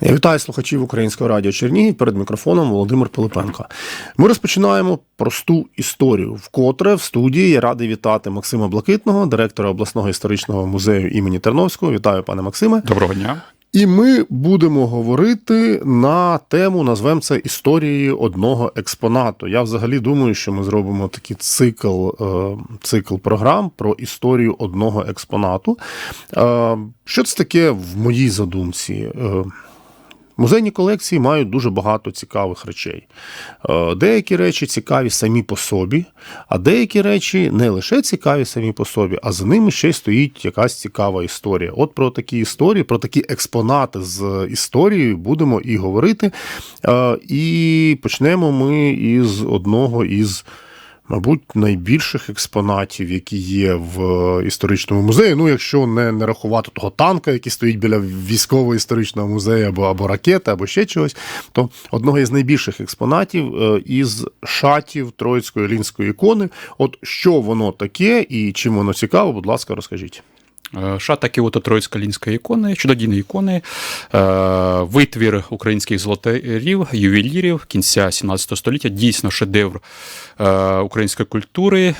Я вітаю слухачів Українського радіо Чернігів перед мікрофоном Володимир Пилипенко. Ми розпочинаємо просту історію. Вкотре в студії я радий вітати Максима Блакитного, директора обласного історичного музею імені Терновського. Вітаю, пане Максиме. Доброго дня. І ми будемо говорити на тему, назвемо це історії одного експонату. Я взагалі думаю, що ми зробимо такий цикл, е, цикл програм про історію одного експонату. Е, Що це таке в моїй задумці? Музейні колекції мають дуже багато цікавих речей. Е, Деякі речі цікаві самі по собі, а деякі речі не лише цікаві самі по собі, а за ними ще й стоїть якась цікава історія. От про такі історії, про такі експонати з історією будемо і говорити. Е, І почнемо ми із одного із. Мабуть, найбільших експонатів, які є в історичному музеї. Ну, якщо не, не рахувати того танка, який стоїть біля військово-історичного музею, або, або ракети, або ще чогось, то одного із найбільших експонатів е, із шатів Троїцької лінської ікони. От що воно таке і чим воно цікаво, будь ласка, розкажіть. Е, Шата Кіото Троїцька лінська ікони, чудодійні ікони, е, витвір українських золотарів, ювелірів кінця 17 століття, дійсно шедевр е, української культури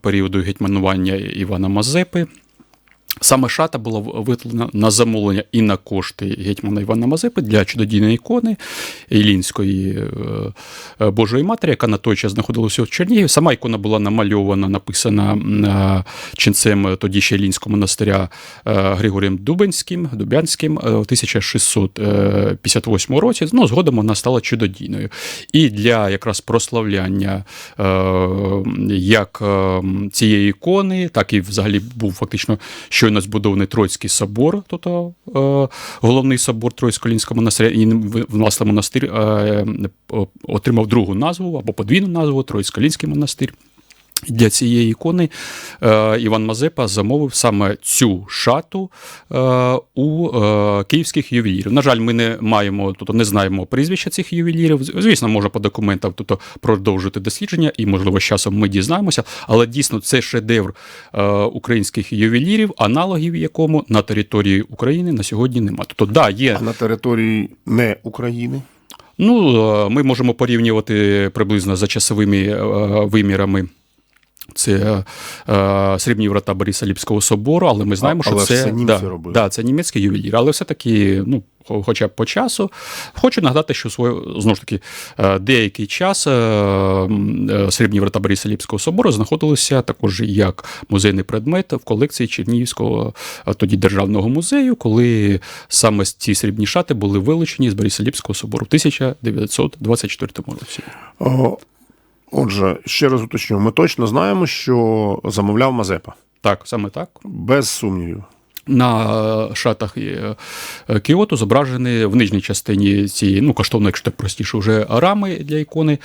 періоду гетьманування Івана Мазепи. Саме шата була витлена на замовлення і на кошти гетьмана Івана Мазепи для чудодійної ікони Ілінської е, Божої Матері, яка на той час знаходилася в Чернігові. Сама ікона була намальована, написана е, ченцем тоді ще Ілінського монастиря е, Григорієм Дубенським, Дубянським е, в 1658 році. Ну, згодом вона стала чудодійною. І для якраз прославляння е, як е, цієї ікони, так і взагалі був фактично щойно збудований Троїцький собор, тобто е, головний собор Троїцько-Лінського монастиря, і власне монастир е, отримав другу назву або подвійну назву Троїцько-Лінський монастир. Для цієї ікони е, Іван Мазепа замовив саме цю шату е, у е, київських ювелірів. На жаль, ми не маємо, тобто не знаємо прізвища цих ювелірів. Звісно, може по документам тобто, продовжити дослідження, і, можливо, з часом ми дізнаємося, але дійсно це шедевр українських ювелірів, аналогів якому на території України на сьогодні немає. Тобто, да, є А на території не України. Ну, ми можемо порівнювати приблизно за часовими вимірами. Це е, срібні врата Бориса Ліпського собору, але ми знаємо, А- але що це, да, робили. да, це німецький ювелір, але все-таки, ну, хоча б по часу. Хочу нагадати, що свою, знову ж таки, е, деякий час е, е, срібні врата Бориса Ліпського собору знаходилися також як музейний предмет в колекції Чернігівського е, тоді державного музею, коли саме ці срібні шати були вилучені з Бориса Ліпського собору в 1924 році. О, Отже, ще раз уточню, ми точно знаємо, що замовляв Мазепа. Так, саме так. Без сумнівів. На е, шатах е, е, Кіоту зображені в нижній частині цієї, ну, коштовно, якщо так простіше, вже рами для ікони.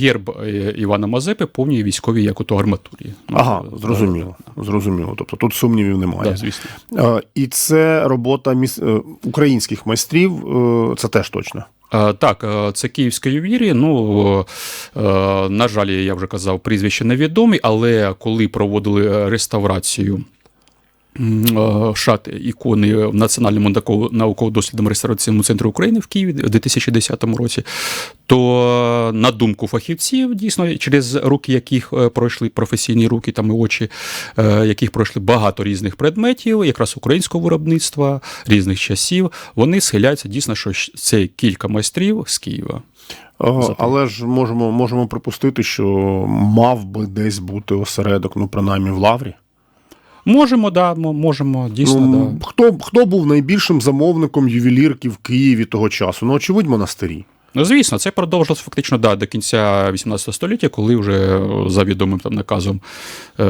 Герб Івана Мазепи повній військовій як ото арматурі. Ну, Ага, зрозуміло. Зрозуміло. Тобто тут сумнівів немає. Да, звісно. І це робота міс... українських майстрів, це теж точно. Е, Так, е, це київська ювелірія. Ну, е, на жаль, я вже казав, прізвище невідомі, але коли проводили реставрацію. Е, Шат ікони в Національному науково- науково-дослідному реставраційному центрі України в Києві в 2010 році, то е, на думку фахівців, дійсно, через руки яких е, пройшли професійні руки там і очі, яких пройшли багато різних предметів, якраз українського виробництва, різних часів, вони схиляються дійсно, що це кілька майстрів з Києва. Але ж можемо, можемо припустити, що мав би десь бути осередок, ну, принаймні в Лаврі. Можемо, да, можемо, дійсно, ну, да. хто, хто був найбільшим замовником ювелірки в Києві того часу? Ну, очевидь, монастирі. Ну, звісно, це продовжилось фактично да, до кінця 18 століття, коли вже е, за відомим там наказом е,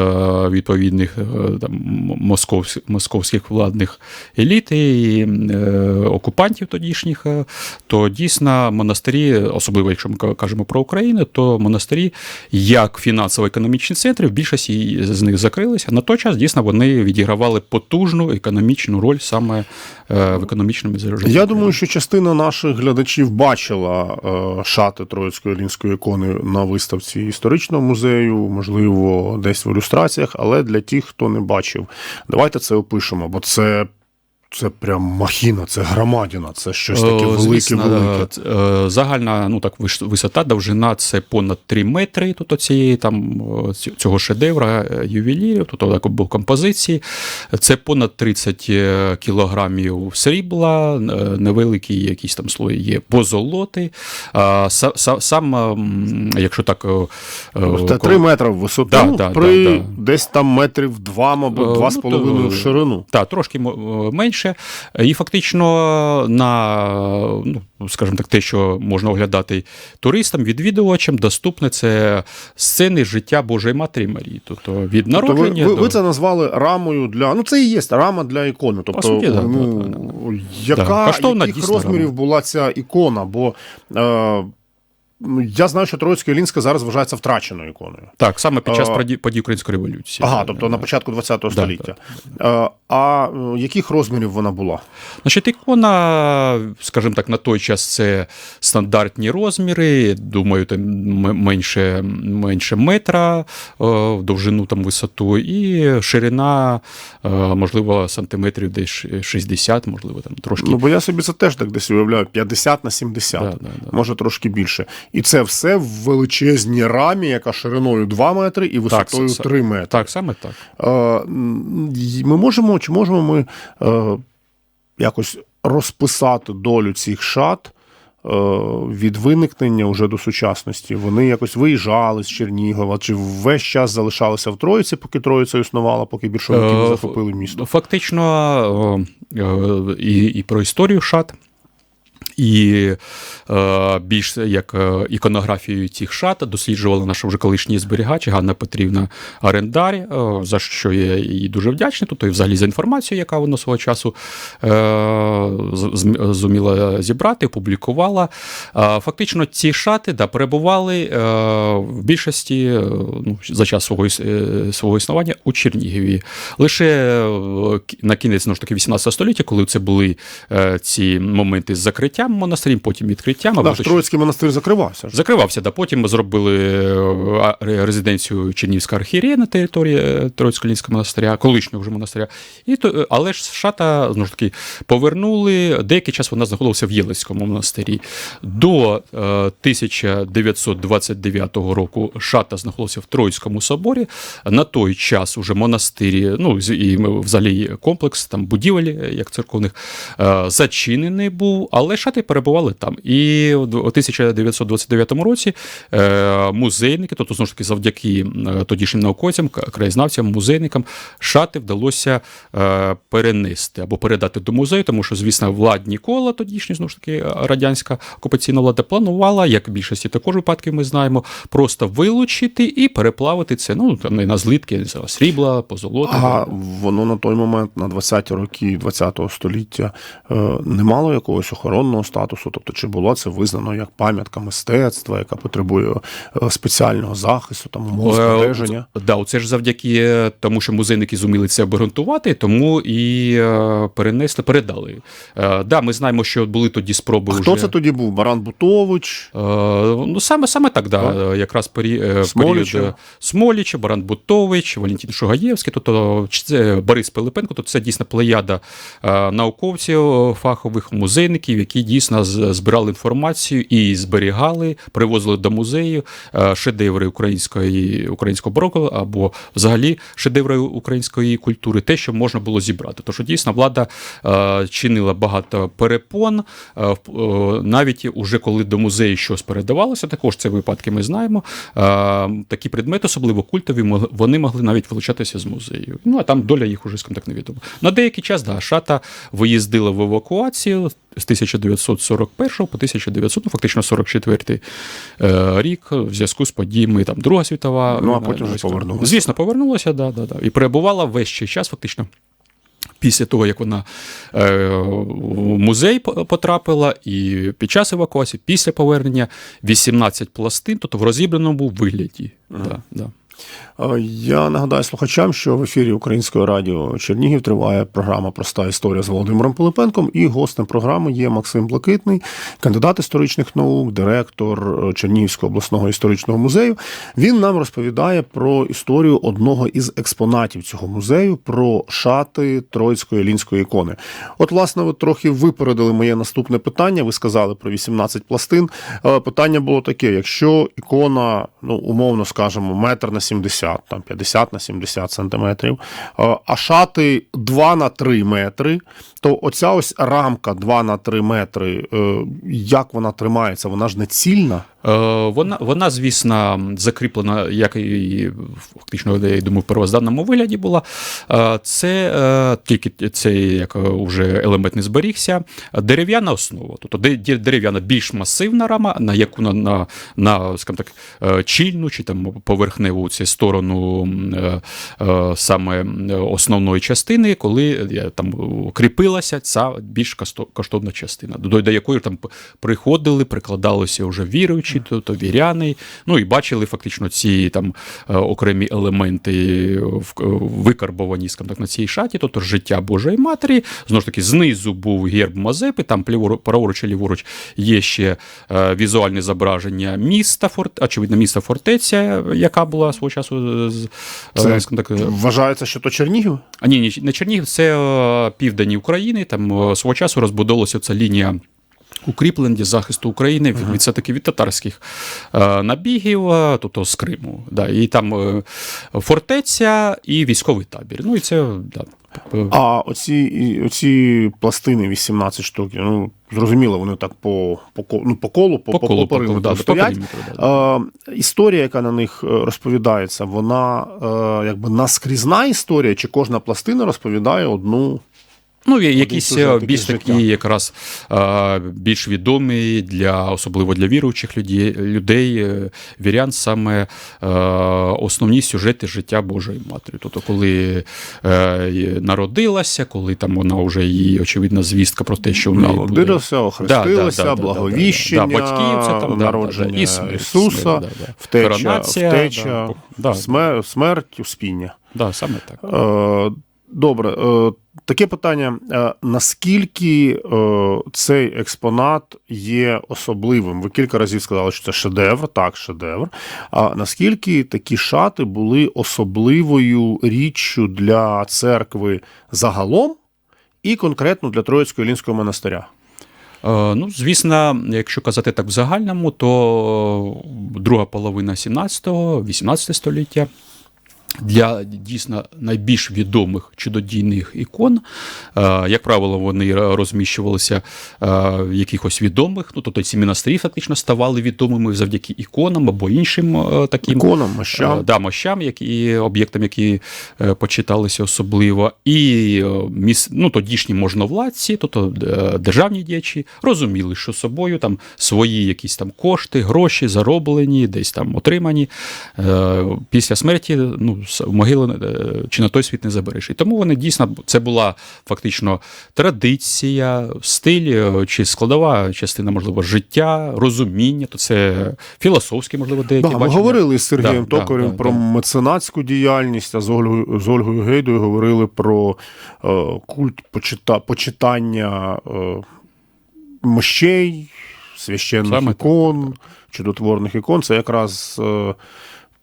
відповідних е, там, московських, московських владних еліт і е, окупантів тодішніх, то дійсно монастирі, особливо якщо ми кажемо про Україну, то монастирі як фінансово-економічні центри, в більшості з них закрилися. На той час дійсно вони відігравали потужну економічну роль саме в економічному житті. Я думаю, що частина наших глядачів бачила е, шати Троїцької лінської ікони на виставці історичного музею, можливо, десь в ілюстраціях, але для тих, хто не бачив, давайте це опишемо, бо це це прям махіна, це громадіна, це щось таке велике, велике. е, Загальна ну, так, висота, довжина це понад 3 метри тут оцієї, там, цього шедевра е, ювелірів, тут так, композиції. Це понад 30 е, кілограмів срібла, невеликий якийсь там слой є позолоти. Сам, якщо так. Та 3 метри в висоту, Да, да, при да, да. десь там метрів 2, мабуть, Е, 2,5 ну, в ширину. Так, трошки мо- менше. І фактично на, ну, скажімо так, те, що можна оглядати туристам, відвідувачам, доступне це сцени життя Божої Матері Марії. Тобто від Тобто ви, ви, до... ви це назвали рамою для. Ну, це і є рама для ікони. Тобто, суті, да, ну, да, яка, Да, яких розмірів рама. була ця ікона? Бо е, я знаю, що Троїцька Ілінська зараз вважається втраченою іконою. Так, саме під час А, подій, подій Української революції. Ага, тобто на початку ХХ Да, століття. Е, А е, яких розмірів вона була? Значить, ікона, скажімо так, на той час це стандартні розміри. Думаю, там менше, менше метра е, в довжину там висоту, і ширина, е, можливо, сантиметрів десь 60, можливо, там трошки. Ну, бо я собі це теж так десь уявляю: 50 на 70, Да, да, да. може трошки більше. І це все в величезній рамі, яка шириною 2 метри і висотою с- 3 метри. Так, саме так. Е, Ми можемо, чи можемо ми е, якось розписати долю цих шат е, від виникнення уже до сучасності? Вони якось виїжджали з Чернігова, чи весь час залишалися в Троїці, поки Троїця існувала, поки більшовики не захопили місто? Фактично і, і про історію шат. І е, більш як е, іконографію цих шат досліджувала наша вже колишній зберігач Ганна Петрівна Арендарі, е, за що я їй дуже вдячний. Тобто, і взагалі за інформацію, яка вона свого часу е, зуміла зібрати, опублікувала. Е, фактично, ці шати да, перебували е, в більшості е, ну, за час свого, е, свого існування у Чернігові. Лише е, на кінець знову ж таки 18 століття, коли це були е, ці моменти з закриттям монастирів, потім відкриттям. Да, Троїцький монастир закривався. ж. Закривався, да. Потім ми зробили е, резиденцію Чернівська архієрея на території е, Троїцько-Лінського монастиря, колишнього вже монастиря. І то, е, але ж шата знову ж таки повернули. Деякий час вона знаходилася в Єлицькому монастирі. До е, 1929 року шата знаходилася в Троїцькому соборі. На той час уже монастирі, ну і взагалі комплекс там будівель, як церковних, зачинений був, але шати перебували там. І у 1929 році е, музейники, тобто знову ж таки завдяки е, тодішнім науковцям, краєзнавцям, музейникам, шати вдалося е, перенести або передати до музею, тому що, звісно, владні кола тодішні, знову ж таки, радянська окупаційна влада планувала, як більшості також випадків ми знаємо, просто вилучити і переплавити це. Ну не на злитки, не знаю, срібла, позолота. А воно на той момент, на 20-ті роки ХХ століття, не мало якогось охоронного статусу. Тобто, чи було це визнано як пам'ятка мистецтва, яка потребує е, спеціального захисту, там умов збереження? Е, Да, це ж завдяки е, тому, що музейники зуміли це обґрунтувати, тому і е, перенесли, передали. Е, Да, ми знаємо, що були тоді спроби. Хто вже, це тоді був? Баран Бутович? Е, Ну, саме, саме так, да. Так. якраз пері, е, Смоліча. період е, Смоліча, Баран Бутович, Валентин Шугаєвський, тобто це Борис Пилипенко, тобто це дійсно плеяда е, науковців, е, фахових музейників, які дійсно збирали інформацію і зберігали, привозили до музею е, шедеври української, українського бароко або взагалі шедеври української культури, те, що можна було зібрати. Тож дійсно влада е, чинила багато перепон, е, навіть уже коли до музею щось передавалося, також це випадки ми знаємо. Такі предмети, особливо культові, вони могли навіть вилучатися з музею. Ну а там доля їх уже скажімо так невідома. На деякий час да, шата виїздила в евакуацію з 1941 по 1900, ну фактично 44 е, рік в зв'язку з подіями там Друга світова. Ну, а потім вже повернулася. Звісно, повернулася, да, да, да. і перебувала весь цей час, фактично. Після того, як вона е, в музей потрапила, і під час евакуації, після повернення 18 пластин, тобто в розібраному вигляді. Да, да. Е, Я нагадаю слухачам, що в ефірі Українського радіо Чернігів триває програма Проста історія з Володимиром Пилипенком. І гостем програми є Максим Блакитний, кандидат історичних наук, директор е, Чернігівського обласного історичного музею. Він нам розповідає про історію одного із експонатів цього музею, про шати Троїцької лінської ікони. От, власне, ви трохи випередили моє наступне питання. Ви сказали про 18 пластин. Е, Питання було таке: якщо ікона, ну умовно скажемо, метр на 70, там 50 на 70 сантиметрів, е, а шати 2 на 3 метри, то оця ось рамка 2 на 3 метри, е, як вона тримається? Вона ж не цільна. Е, Вона, вона, звісно, закріплена, як і фактично, я думаю, в первозданному вигляді була. Е, Це е, тільки цей як е, вже елемент не зберігся. Дерев'яна основа. Тобто де- де- дерев'яна більш масивна рама, на яку на, на, на скажімо так, чільну чи там поверхневу цю сторону саме основної частини, коли там кріпилася ця більш коштовна частина, до, до якої там приходили, прикладалися вже віруючі, то, то віряни, ну і бачили фактично ці там е, окремі елементи викарбовані скажімо так, на цій шаті, тобто життя Божої Матері. Знову ж таки, знизу був герб Мазепи, там праворуч і ліворуч є ще е, візуальне зображення міста, форт, очевидно, міста фортеця, яка була свого часу Це е, скажімо так, Вважається, що то Чернігів? а ні, ні, не Чернігів, це південь України. Там свого часу розбудовувалася ця лінія. Укріплень захисту України від все таки від татарських е, набігів, е, тобто з Криму. Да, і там е, фортеця і військовий табір. Ну і це да, А оці, оці пластини 18 штук, ну зрозуміло, вони так по, по, ну, по колу, по, по по, колу, по периметру да, стоять. да. Е, історія, яка на них розповідається, вона е, якби наскрізна історія, чи кожна пластина розповідає одну. Ну, якісь більш життя. такі, якраз більш відомі для особливо для віруючих людей, людей е, вірян, саме е, основні сюжети життя Божої Матері. Тобто, коли е, народилася, коли там вона вже її очевидна звістка про те, що в неї буде... Охрестилася, Да, да, да, благовіщення, да, да. батьків, це там, народження да, Ісуса, да, да. втеча, втеча да, смерть, успіння. Да, саме так. Е, Добре, е, таке питання: Е, наскільки е, цей експонат є особливим? Ви кілька разів сказали, що це шедевр, так, шедевр. А наскільки такі шати були особливою річчю для церкви загалом і конкретно для Троїцького Ілінського монастиря? Ну, звісно, якщо казати так в загальному, то друга половина 17-го, 18 століття. Для дійсно найбільш відомих чудодійних ікон, е, як правило, вони розміщувалися е, в якихось відомих, ну тобто ці монастирі фактично ставали відомими завдяки іконам або іншим е, таким Іконам, мощам. Да, мощам, які об'єктам, які почиталися особливо, і міс, ну, тодішні можновладці, тобто державні діячі, розуміли, що собою там свої якісь там кошти, гроші зароблені, десь там отримані. Після смерті ну, в могилу е, чи на той світ не забереш. І тому вони дійсно це була фактично традиція, стиль е, чи складова частина, можливо, життя, розуміння, то це філософські, можливо, деякі Да, ми говорили з Сергієм Да, Токарем да, про да. меценатську діяльність, а з Ольгою, з Ольгою Гейдою говорили про е, культ почита, почитання е, мощей, священних Саме так, ікон, чудотворних ікон. Це якраз е,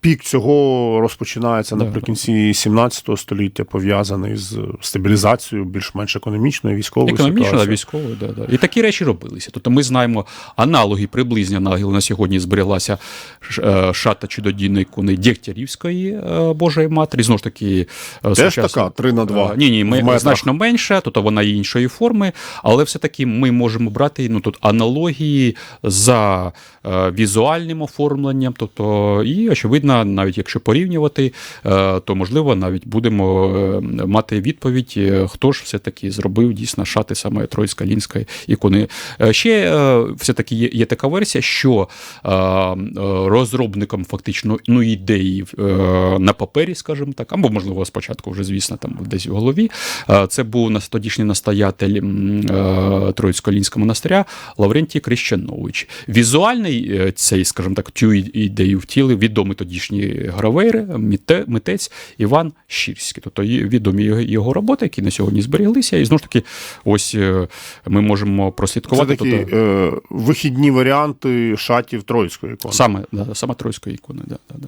пік цього розпочинається наприкінці 17 століття, пов'язаний з стабілізацією більш-менш економічної, військової Економічно, да, ситуації. військово, да, да. І такі речі робилися. Тобто ми знаємо аналоги, приблизні аналоги. На сьогодні збереглася е, шата чудодійної ікони Дєгтярівської е, Божої Матері. Знову ж таки, е, Теж така 3 на 2. Е, Ні, ні, ми, значно менша, тобто вона іншої форми, але все-таки ми можемо брати ну, тут аналогії за візуальним оформленням. Тобто, і, очевидно, навіть якщо порівнювати, е, то можливо навіть будемо е, мати відповідь, е, хто ж все-таки зробив дійсно шати саме Троїцька Лінської ікони. Ще е, все-таки є, є така версія, що розробником фактично ну, ідеї на папері, скажімо так, або можливо спочатку вже, звісно, там десь в голові. Це був тодішній настоятель Троїцько-Лінського монастиря Лаврентій Крещанович. Візуальний цей, скажімо так, цю ідею втілив відомий тоді тодішній гравер, митець Іван Щірський. Тобто відомі його, роботи, які на сьогодні зберіглися. І знову ж таки, ось е, ми можемо Це прослідкувати. такі тобто, е, вихідні варіанти шатів Троїцької ікони. саме, да, саме Троїцької ікони. Да, да, да.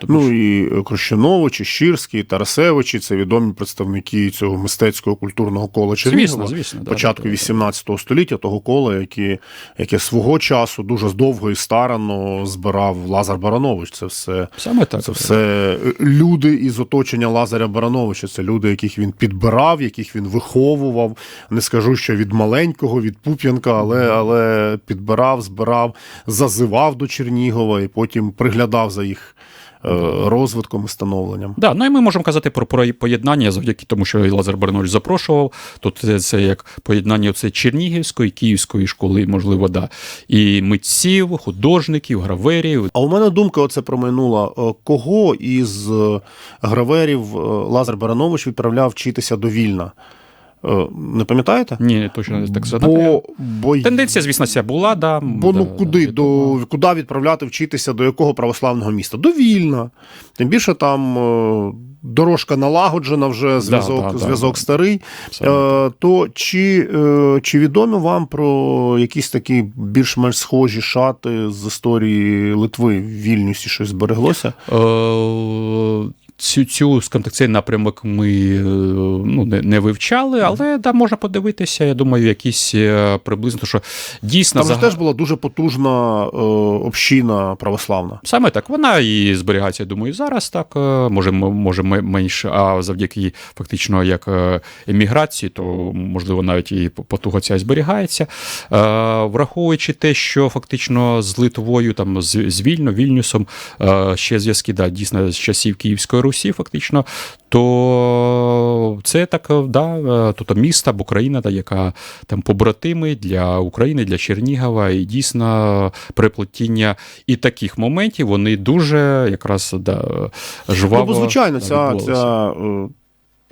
Тобто, Ну і Крощановичі, Щирський, Тарасевичі це відомі представники цього мистецького культурного кола Чернігова. звісно, звісно. да, початку да. 18 століття, того кола, яке, яке свого часу дуже довго і старано збирав Лазар Баранович. Це все. Саме так. Це все люди із оточення Лазаря Барановича. Це люди, яких він підбирав, яких він виховував. Не скажу, що від маленького, від Пуп'янка, але, але підбирав, збирав, зазивав до Чернігова і потім приглядав за їх е, розвитком і становленням. Да, ну і ми можемо казати про, про поєднання завдяки тому, що Лазар Баранович запрошував. Тут це, це як поєднання це Чернігівської, Київської школи, можливо, да. І митців, художників, граверів. А у мене думка оце промайнула. Е, Кого із е, граверів е, Лазар Баранович відправляв вчитися до Вільна? Е, Не пам'ятаєте? Ні, точно не так сказати. Бо, бо, Тенденція, звісно, ця була, да. бо да, ну куди, да, до, куди відправляти вчитися, до якого православного міста? До Вільна. Тим більше там е, дорожка налагоджена вже, зв'язок, да, да, зв'язок да. старий. Саме Е, то чи, е, чи відомі вам про якісь такі більш-менш схожі шати з історії Литви в Вільнюсі щось збереглося? Цю, цю скажімо так, цей напрямок ми е, ну, не, не вивчали, але да, можна подивитися, я думаю, якісь е, приблизно, що дійсно Там же зага- теж була дуже потужна е, община православна. Саме так, вона і зберігається, я думаю, зараз так. е, Може, може менше, а завдяки фактично як еміграції, то можливо навіть і потуга ця зберігається. Е, Враховуючи те, що фактично з Литвою, там з, з Вільно, Вільнюсом е, ще зв'язки да, дійсно з часів Київської Русі, фактично, то це так, е, да, е, тобто міста або країна, да, яка там побратими для України, для Чернігова, і дійсно переплетіння і таких моментів вони дуже якраз да, жваво. Ну, бо, звичайно, ця, ця е,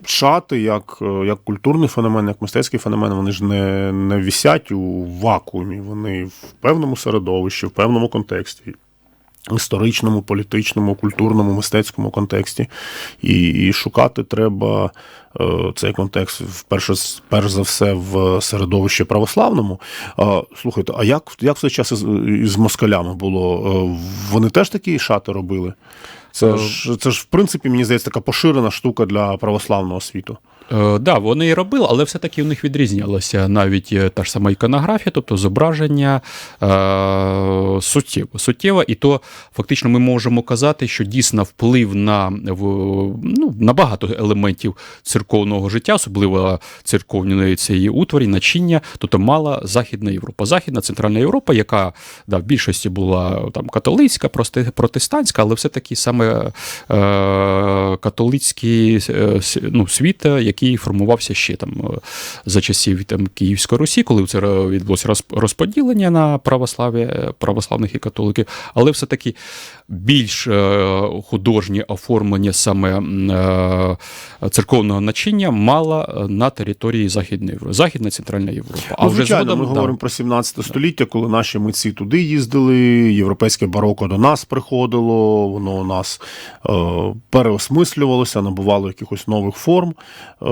шати, як, як культурний феномен, як мистецький феномен, вони ж не, не вісять у вакуумі. Вони в певному середовищі, в певному контексті. Історичному, політичному, культурному, мистецькому контексті. І, і шукати треба е, цей контекст вперше, перш за все в середовищі православному. Слухайте, а як, як в той час із, із москалями було? Е, Вони теж такі шати робили? Це ж, це ж, в принципі, мені здається, така поширена штука для православного світу. Е, да, вони і робили, але все-таки у них відрізнялося навіть е, та ж сама іконографія, тобто зображення е, суттєво. суттєво. І то фактично ми можемо казати, що дійсно вплив на, в, ну, на багато елементів церковного життя, особливо церковної цієї утворі, начиння, тобто мала Західна Європа. Західна Центральна Європа, яка да, в більшості була там католицька, протестантська, але все-таки саме е, католицький е, ну, світ, який формувався ще там е, за часів там, Київської Русі, коли це відбулося розподілення на православ'я, е, православних і католиків, але все-таки більш е, художнє оформлення саме е, церковного начиння мала е, на території Західної Європи, Західна Центральна Європа. А ну, вже звичайно, згодом ми да, говоримо про 17 століття, коли наші митці туди їздили, європейське бароко до нас приходило, воно у нас е, переосмислювалося, набувало якихось нових форм. Е,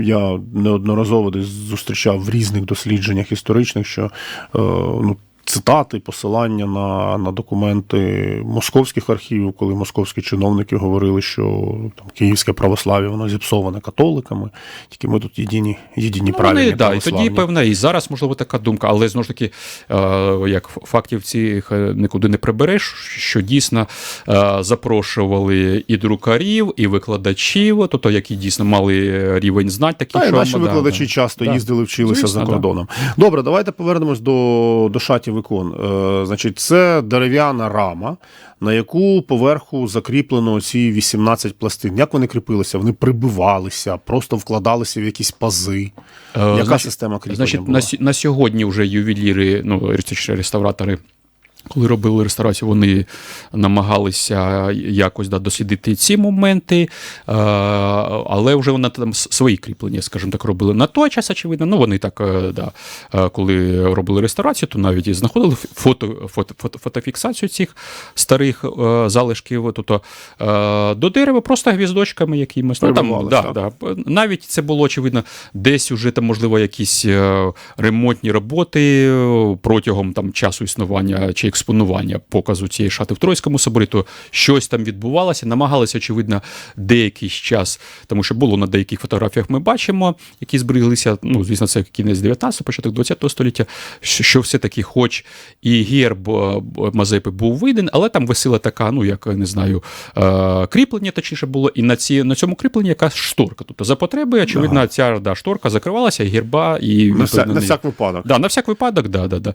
я неодноразово десь зустрічав в різних дослідженнях історичних, що е, ну, цитати, посилання на, на документи московських архівів, коли московські чиновники говорили, що там київське православ'я воно зіпсоване католиками, тільки ми тут єдині, єдині Ну, правильні да, і тоді, певна, і зараз, можливо, така думка, але знову ж таки, е, як фактів цих е, нікуди не прибереш, що дійсно е, запрошували і друкарів, і викладачів, тобто, які дійсно мали рівень знань, такі що наші викладачі да. часто Да. їздили, вчилися Звісно, за да. кордоном. Добре, давайте повернемось до, до шатів ікон. Е, значить, це дерев'яна рама, на яку поверху закріплено ці 18 пластин. Як вони кріпилися? Вони прибивалися, просто вкладалися в якісь пази. Е, Яка значить, система кріплення Значить, була? на, на сьогодні вже ювеліри, ну, реставратори. Коли робили реставрацію, вони намагалися якось да, дослідити ці моменти. Е, але вже вона там свої кріплення, скажімо так, робили на той час, очевидно. Ну, вони так, е, да, е, коли робили реставрацію, то навіть і знаходили фото, фото, фото, фотофіксацію цих старих залишків. Тобто до дерева просто гвіздочками якимось. Ну, там, да, да. Навіть це було очевидно, десь уже там, можливо, якісь ремонтні роботи протягом там часу існування чи експонування показу цієї шати в Тройському соборі, то щось там відбувалося. Намагалися, очевидно, деякий час, тому що було на деяких фотографіях, ми бачимо, які збереглися. Ну, звісно, це кінець 19 початок 20 століття, що все-таки, хоч і герб Мазепи був виден, але там висила така, ну як не знаю, е, кріплення, точніше було, і на ці на цьому кріпленні якась шторка. Тобто за потреби, очевидно, ця да, шторка закривалася, і герба, і На, вся, на всяк випадок. Да, на всяк випадок, да, да, да.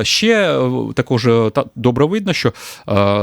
Е, Ще е, також е, та, добре видно, що е,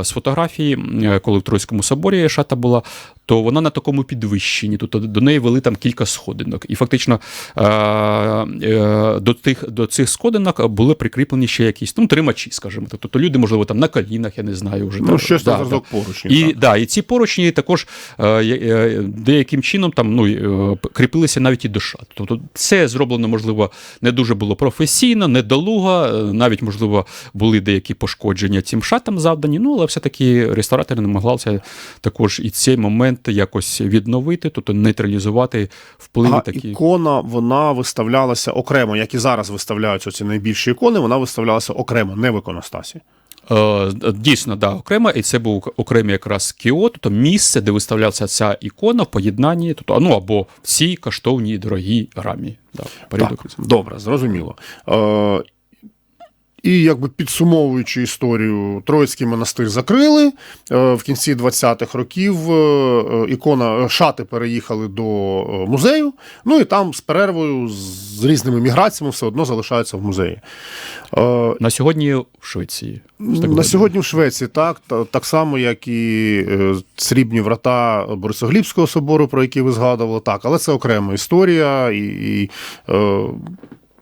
з фотографії, е, коли в Тройському соборі шата була, то вона на такому підвищенні. Тобто до неї вели там кілька сходинок. І фактично е, е, до, тих, до цих сходинок були прикріплені ще якісь ну, тримачі, скажімо так. Тобто люди, можливо, там на колінах, я не знаю, вже Ну, щось да, да. поручні. І, так. да, і ці поручні також е, деяким чином там, ну, кріпилися навіть і до шат. Тобто це зроблено, можливо, не дуже було професійно, недолуго, навіть, можливо, були деякі пошкодження цим шатам завдані, ну, але все-таки ресторатори намагалися також і цей момент якось відновити, тобто нейтралізувати впливи А такі. ікона вона виставлялася окремо, як і зараз виставляються ці найбільші ікони, вона виставлялася окремо, не в іконостасі. Е, Дійсно, да, окремо, і це був окремий якраз кіо, тобто місце, де виставлялася ця ікона в поєднанні, тобто, ну або в цій коштовній дорогій рамі. Да. Так, добре, зрозуміло. Е, і якби підсумовуючи історію, Троїцький монастир закрили. Е, в кінці 20-х років е, е, ікона шати переїхали до музею. Ну і там з перервою, з різними міграціями все одно залишаються в музеї. На сьогодні в Швеції. На сьогодні в Швеції так, так само, як і срібні врата Борисоглібського собору, про які ви згадували, так, але це окрема історія, і, і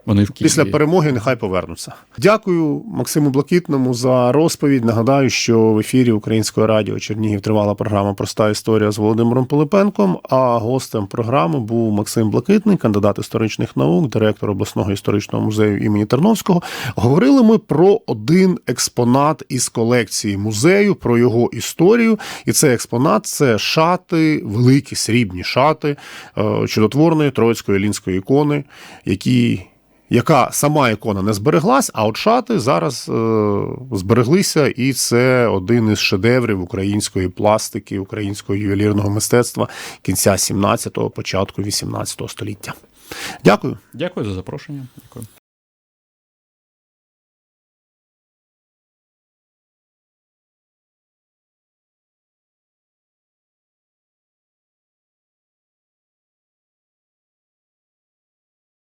Вони в Києві. після перемоги нехай повернуться. Дякую Максиму Блакитному за розповідь. Нагадаю, що в ефірі Українського радіо Чернігів тривала програма Проста історія з Володимиром Пилипенком. А гостем програми був Максим Блакитний, кандидат історичних наук, директор обласного історичного музею імені Терновського. Говорили ми про один експонат із колекції музею, про його історію. І цей експонат це шати, великі срібні шати е, чудотворної троїцької лінської ікони, які яка сама ікона не збереглась, а от шати зараз е, збереглися, і це один із шедеврів української пластики, українського ювелірного мистецтва кінця 17-го, початку 18 століття. Дякую. Дякую за запрошення. Дякую.